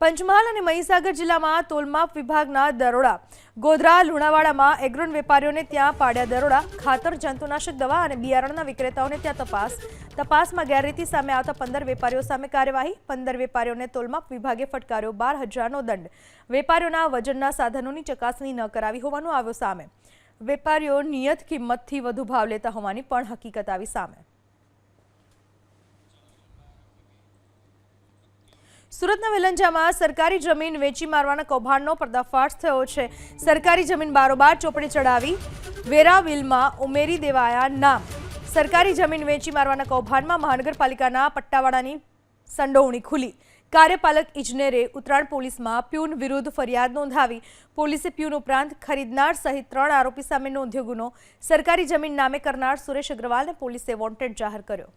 પંચમહાલ અને મહીસાગર જિલ્લામાં તોલમાપ વિભાગના દરોડા. ગોધરા, લુણાવાડામાં એગ્રોન વેપારીઓને ત્યાં પાડ્યા દરોડા. ખાતર, જંતુનાશક દવા અને બિયારણના વિક્રેતાઓને ત્યાં તપાસ. તપાસમાં ગેરરીતિ સામે આવતા પંદર વેપારીઓ સામે કાર્યવાહી. પંદર વેપારીઓને તોલમાપ વિભાગે ફટકાર્યો બાર હજારનો દંડ. વેપારીઓના વજનના સાધનોની ચકાસણી ન કરાવી હોવાનું આવ્યો સામે. વેપારીઓ નિયત કિંમતથી વધુ ભાવ લેતા હોવાની પણ હકીકત આવી સામે. સુરતના વેલંજામાં સરકારી જમીન વેચી મારવાના કૌભાંડનો પર્દાફાશ થયો છે. સરકારી જમીન બારોબાર ચોપડે ચડાવી વેરા બિલમાં ઉમેરી દેવાયા નામ. સરકારી જમીન વેચી મારવાના કૌભાંડમાં મહાનગરપાલિકાના પટ્ટાવાળાની સંડોવણી ખુલી. કાર્યપાલક ઇજનેરે ઉત્તરાયણ પોલીસમાં પ્યુન વિરુદ્ધ ફરિયાદ નોંધાવી. પોલીસે પ્યુન ઉપરાંત ખરીદનાર સહિત ત્રણ આરોપી સામે નોંધ્યો ગુનો. સરકારી જમીન નામે કરનાર સુરેશ અગ્રવાલને પોલીસે વોન્ટેડ જાહેર કર્યો.